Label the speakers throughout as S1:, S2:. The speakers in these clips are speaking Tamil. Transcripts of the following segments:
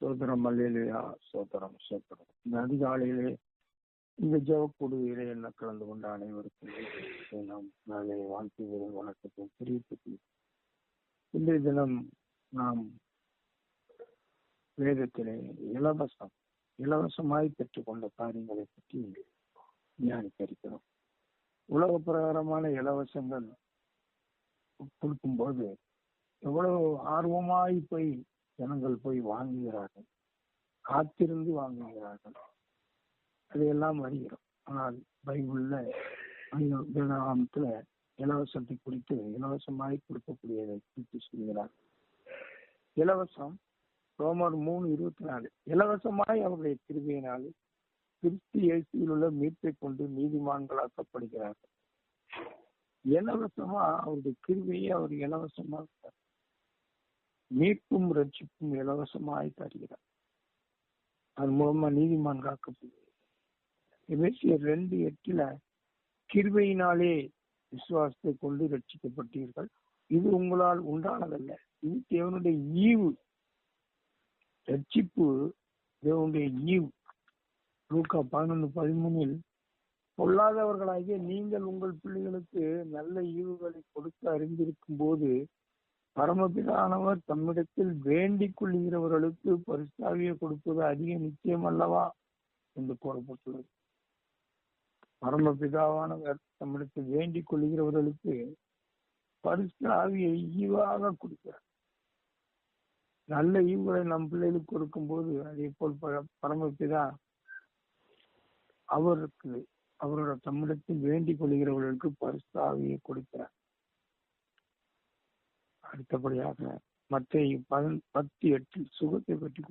S1: சோதரம் மல்லியா சோதரம் சோதரம் இந்த அதிகாலையிலே இந்த ஜெவக்கூடுகையிலே என்ன கலந்து கொண்ட அனைவருக்கும் நாம் நாளை வாழ்த்துகிறேன் வணக்கத்தை தெரிவித்து இன்றைய தினம் நாம் வேதத்திலே இலவசம் இலவசமாய் பெற்றுக்கொண்ட காரியங்களை பற்றி தியானிக்க இருக்கிறோம் உலக பிரகாரமான இலவசங்கள் கொடுக்கும்போது எவ்வளவு ஆர்வமாய் போய் ஜனங்கள் போய் வாங்குகிறார்கள். காத்திருந்து வாங்குகிறார்கள். அதையெல்லாம் அறிகிறோம். ஆனால் பைபிள்ல வேதாகமத்துல இலவசத்தை குறித்து இலவசமாய் கொடுக்கக்கூடியதை குறித்து சொல்கிறார். இலவசம் ரோமர் மூணு இருபத்தி நாலு இலவசமாய் அவருடைய கிருபையினாலே கிறிஸ்து இயேசுவில் உள்ள மீட்பை கொண்டு நீதிமான்களாக்கப்படுகிறார்கள். இலவசமா அவருடைய கிருமியை அவர் இலவசமா மீட்பும் ரட்சிப்பும் இலவசமாய் தருகிறார் அது மூலமா நீதிமான் காக்கப்படுகிறது. ரெண்டு எட்டுல கிருபையினாலே விசுவாசத்தை கொண்டு ரட்சிக்கப்பட்டீர்கள். இது உங்களால் உண்டானதல்ல. இது தேவனுடைய ஈவு. ரட்சிப்பு தேவனுடைய ஈவு. லூக்கா பதினொன்று பதிமூணில் பொல்லாதவர்களாகிய நீங்கள் உங்கள் பிள்ளைகளுக்கு நல்ல ஈவுகளை கொடுத்து அறிந்திருக்கும் போது பரமபிதானவர் தம்மிடத்தில் வேண்டிக் கொள்கிறவர்களுக்கு பரிசாவியை கொடுப்பது அதிக நிச்சயம் அல்லவா? என்று கூறப்பட்டுள்ளது. பரமபிதாவானவர் தம்மிடத்தில் வேண்டிக் கொள்கிறவர்களுக்கு பரிசாவியை ஈவாக கொடுக்கிறார். நல்ல ஈவுகளை நம் பிள்ளைகளுக்கு கொடுக்கும் போது அதே போல் பரமபிதா அவருக்கு அவரோட தம்மிடத்தில் வேண்டிக் கொள்கிறவர்களுக்கு பரிசாவியை கொடுக்கிறார். அடுத்தபடியாக மற்ற பத்து எட்டில் சுகத்தை பற்றி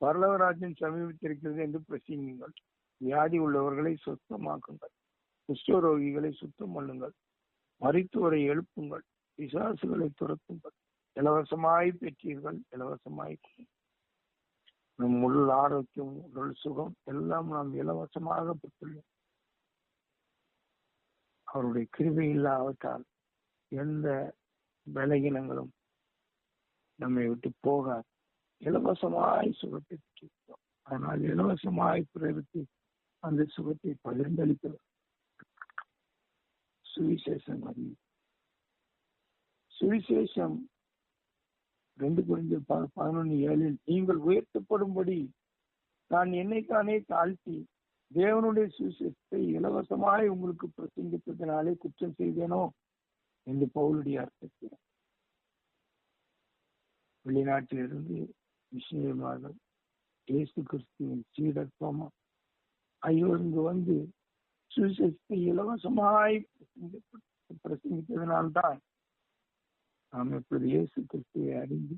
S1: பரலவராஜன் சமீபத்திருக்கிறது என்று பிரசங்கிங்கள் வியாதி உள்ளவர்களை சுத்தமாக்குங்கள். குஷ்டரோகிகளை சுத்தம் பண்ணுங்கள். மருத்துவரை எழுப்புங்கள். விசாசுகளை துரத்துங்கள். இலவசமாய் பெற்றீர்கள் இலவசமாய் நம் உடல் ஆரோக்கியம் உடல் சுகம் எல்லாம் நாம் இலவசமாக பெற்றுள்ளோம். அவருடைய கிருபை இல்லாவிட்டால் எந்த பலகீனங்களும் நம்மை விட்டு போகாது. இலவசமாய் சுகத்தை பெற்றிருக்கிறோம் ஆனால் இலவசமாய் பிறருக்கு அந்த சுகத்தை பகிர்ந்தளிக்கிறோம். சுவிசேஷம் அறிவு சுவிசேஷம் ரெண்டு குறைந்த பதினொன்னு ஏழில் நீங்கள் உயர்த்தப்படும்படி நான் என்னைத்தானே தாழ்த்தி தேவனுடைய சுவிசேஷத்தை இலவசமாய் உங்களுக்கு பிரசங்கித்ததினாலே குற்றம் செய்தேனோ? என்று பவுலுடைய அர்த்தத்தில். வெளிநாட்டிலிருந்து விஷயமாக இயேசு கிறிஸ்துவின் சீடர் அயோருந்து ஐயோ இங்கு வந்து சுவிசேஷத்தை இலவசமாய் பிரசங்கித்ததனால்தான் நாம் இப்பொழுது இயேசு கிறிஸ்துவை அறிந்து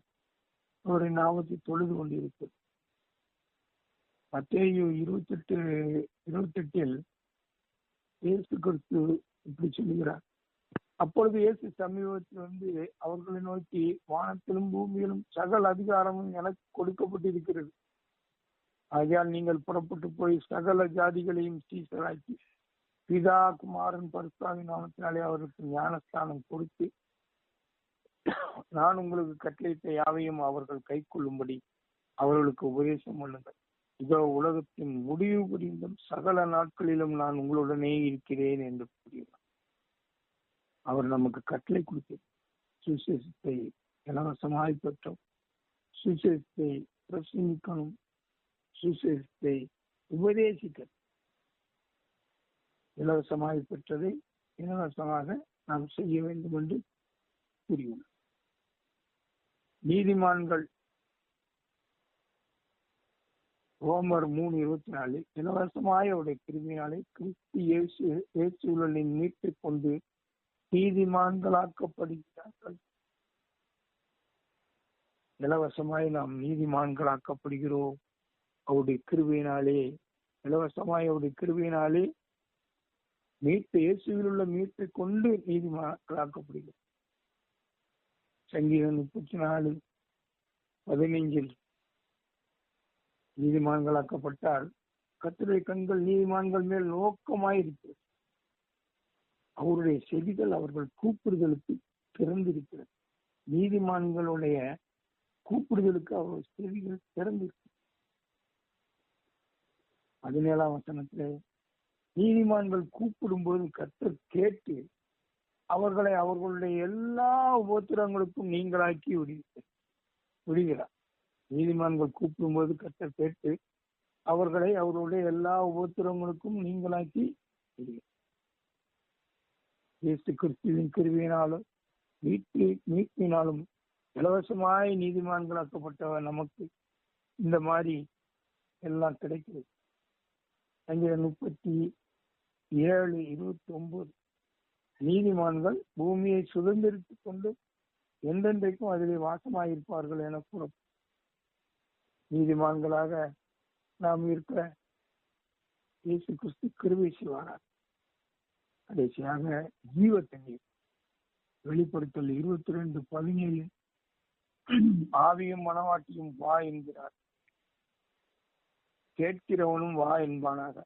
S1: அவருடைய நாவத்தை தொழுது கொண்டிருக்கிறோம். மத்தேயு இருபத்தெட்டு இருபத்தெட்டில் இயேசு கிறிஸ்து இப்படி சொல்லுகிறார். அப்பொழுது இயேசு சமீபத்தில் வந்து அவர்களை நோக்கி வானத்திலும் பூமியிலும் சகல் அதிகாரமும் எனக்கு கொடுக்கப்பட்டிருக்கிறது. ஆகையால் நீங்கள் புறப்பட்டு போய் சகல ஜாதிகளையும் சீசராக்கி பிதா குமாரன் பரிசுத்தாவின் நாமத்தினாலே அவருக்கு ஞானஸ்தானம் கொடுத்து நான் உங்களுக்கு கட்டளையிட்ட யாவையும் அவர்கள் கை கொள்ளும்படி அவர்களுக்கு உபதேசம் பண்ணுங்கள். இதோ உலகத்தின் முடிவு புரிந்தும் சகல நாட்களிலும் நான் உங்களுடனே இருக்கிறேன் என்று கூறினார். அவர் நமக்கு கட்டளை கொடுத்தார் சுசேஷத்தை இலவசமாய் பெற்றோம். சுசேஷத்தை பிரசங்கிக்கணும். சுசேஷத்தை உபதேசிக்க இலவசமாய் பெற்றதை இலவசமாக நாம் செய்ய வேண்டும் என்று கூறியுள்ளார். நீதிமான்கள் ரோமர் மூணு இருபத்தி நாலு இலவசமாய் அவருடைய கிருமியாலே கிறிஸ்து இயேசு இயேசுகளின் மீட்பை கொண்டு நீதிமான்களாக்கப்படுகிறார்கள். இலவசமாய் நாம் நீதிமான்களாக்கப்படுகிறோம். அவருடைய கிருவியினாலே இலவசமாய் அவருடைய கிருவியினாலே மீட்பு இயேசுவில் உள்ள மீட்பை கொண்டு நீதிமான்களாக்கப்படுகிறோம். சங்கீதம் முப்பத்தி நாலு பதினைஞ்சில் நீதிமான்களாக்கப்பட்டால் கத்திரை கண்கள் நீதிமான்கள் மேல் நோக்கமாயிருக்கிறது. அவருடைய செவிகள் அவர்கள் கூப்பிடுதலுக்கு திறந்திருக்கிறது நீதிமான்களுடைய கூப்பிடுதலுக்கு அவர் செவிகள் திறந்திருக்கு. பதினேழாம் வசனத்துல நீதிமான்கள் கூப்பிடும்போது கர்த்தர் கேட்டு அவர்களை அவர்களுடைய எல்லா உபத்திரங்களுக்கும் நீங்களாக்கி விடுகிறார் விடுகிறார். நீதிமான்கள் கூப்பிடும்போது கர்த்தர் கேட்டு அவர்களை அவர்களுடைய எல்லா உபத்திரங்களுக்கும் நீங்களாக்கி விடுகிறார். இயேசு கிறிஸ்துவின் கிருவியினாலும் மீட்பி மீட்பினாலும் இலவசமாய் நீதிமான்களாக்கப்பட்டவர் நமக்கு இந்த மாதிரி எல்லாம் கிடைக்கிறது. அங்கே முப்பத்தி ஏழு இருபத்தி ஒன்பது நீதிமான்கள் பூமியை சுதந்திரித்துக் கொண்டு எந்தெந்தைக்கும் அதிலே வாசமாயிருப்பார்கள் என கூறும் நீதிமான்களாக நாம் இருக்க இயேசு கிறிஸ்து கிருவை செய்வாரார் கடைசியாக ஜீவ தண்ணீர் வெளிப்படுத்தல் இருபத்தி ரெண்டு பதினேழு. ஆவியும் மனவாட்டியும் வா என்கிறார். கேட்கிறவனும் வா என்பானாக.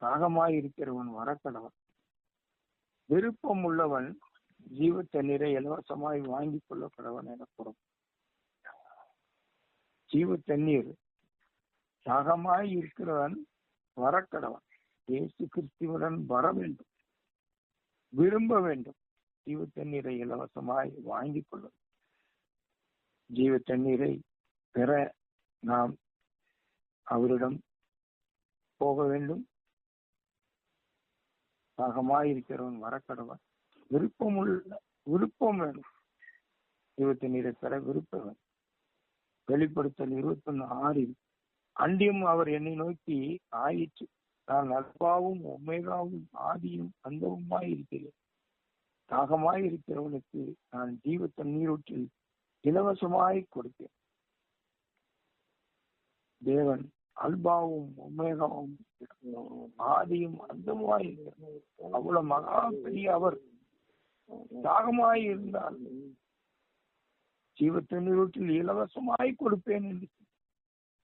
S1: தாகமாய் இருக்கிறவன் வரக்கடவன். விருப்பம் உள்ளவன் ஜீவ தண்ணீரை இலவசமாய் வாங்கிக் கொள்ள கடவன் எனப்படும் ஜீவ தண்ணீர் தாகமாய் இருக்கிறவன் வரக்கடவன். இயேசு கிறிஸ்துவுடன் வர வேண்டும். விரும்ப வேண்டும். ஜீவ தண்ணீரை இலவசமாய் வாங்கிக் கொள்ள ஜீவ தண்ணீரை பெற நாம் அவரிடம் போக வேண்டும். தாகமாயிருக்கிறவன் வரக்கடவன். விருப்பம் உள்ள விருப்பம் வேணும். ஜீவ தண்ணீரை பெற விருப்பம் வெளிப்படுத்தல் இருபத்தி ஒன்னு ஆறில் அண்டியும் அவர் என்னை நோக்கி ஆயிற்று. நான் அல்பாவும் ஒமேகாவும் ஆதியும் அந்தவுமாய் இருக்கிறேன். தாகமாய் இருக்கிறவனுக்கு நான் ஜீவ தண்ணீரூற்றில் இலவசமாய் கொடுத்தேன். தேவன் அல்பாவும் உமேகாவும் ஆதியும் அந்தமாய் அவ்வளவு மகா பெரிய அவர். தாகமாய் இருந்தால் ஜீவ தண்ணீரூற்றில் இலவசமாய் கொடுப்பேன் என்று.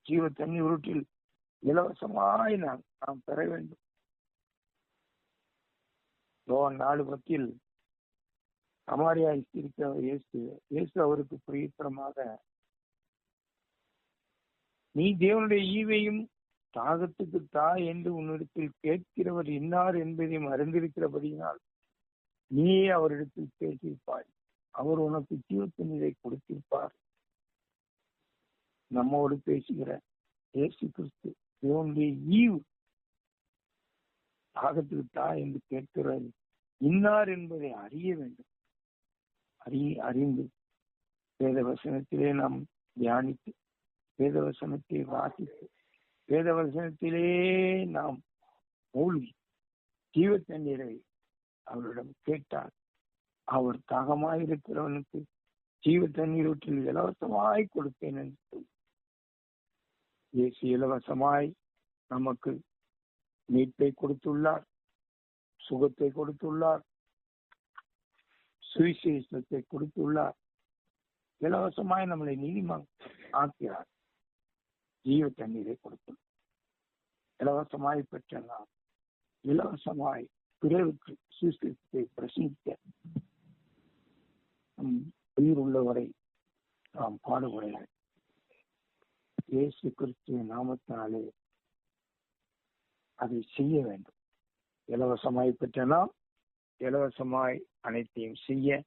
S1: ஜீவ தண்ணீரூற்றில் இலவசமாய் நான் நாம் பெற வேண்டும். யோன் நாலு பத்தில் சமாரியா இருக்க இயேசு இயேசு அவருக்கு பிரியத்தனமாக நீ தேவனுடைய ஈவையும் தாகத்துக்கு தா என்று உன்னிடத்தில் கேட்கிறவர் இன்னார் என்பதையும் அறிந்திருக்கிறபடியினால் நீயே அவரிடத்தில் பேசியிருப்பாய். அவர் உனக்கு ஜீவத்தினரை கொடுத்திருப்பார். நம்மோடு பேசுகிற இயேசு கிறிஸ்து தேவனுடைய ஈவு. தாகத்துக்கு தா என்று கேட்கிறார் இன்னார் என்பதை அறிய வேண்டும். அறி அறிந்து வேத வசனத்திலே நாம் தியானித்து வேத வசனத்தை வாசித்து வேத வசனத்திலே நாம் மூழ்கி ஜீவ தண்ணீரை அவரிடம் கேட்டார் அவர் தாகமாயிருக்கிறவனுக்கு ஜீவ தண்ணீரூற்றில் இலவசமாய் கொடுப்பேன் என்று சொல்லி இயேசு இலவசமாய் நமக்கு மீட்பை கொடுத்துள்ளார் சுகத்தை கொடுத்துள்ளார் சுவிசேஷத்தை கொடுத்துள்ளார். இலவசமாய் நம்மளை நீதிமன் ஆக்கிறார் ஜீவ தண்ணீரை கொடுத்துள்ளார். இலவசமாய் பெற்ற நாம் இலவசமாய் பிறருக்கு சுவிசேஷத்தை பிரசங்கிக்க உயிர் உள்ளவரை நாம் பாடுபட இயேசு கிறிஸ்துவ நாமத்தினாலே அதை செய்ய வேண்டும். இலவசமாய் பெற்ற நாம் இலவசமாய் அனைத்தையும் செய்ய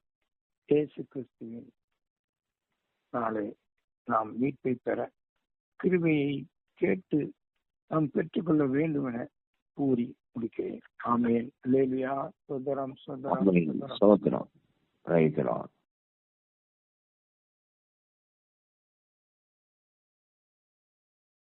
S1: இயேசு கிறிஸ்துவின் நாளே நாம் மீட்பை பெற கிருபையை கேட்டு நாம் பெற்றுக்கொள்ள வேண்டும் என கூறி முடிக்கிறேன். ஆமேன். லேலியா சுதரம் சுதரம்
S2: சோத்திரம் ரைட்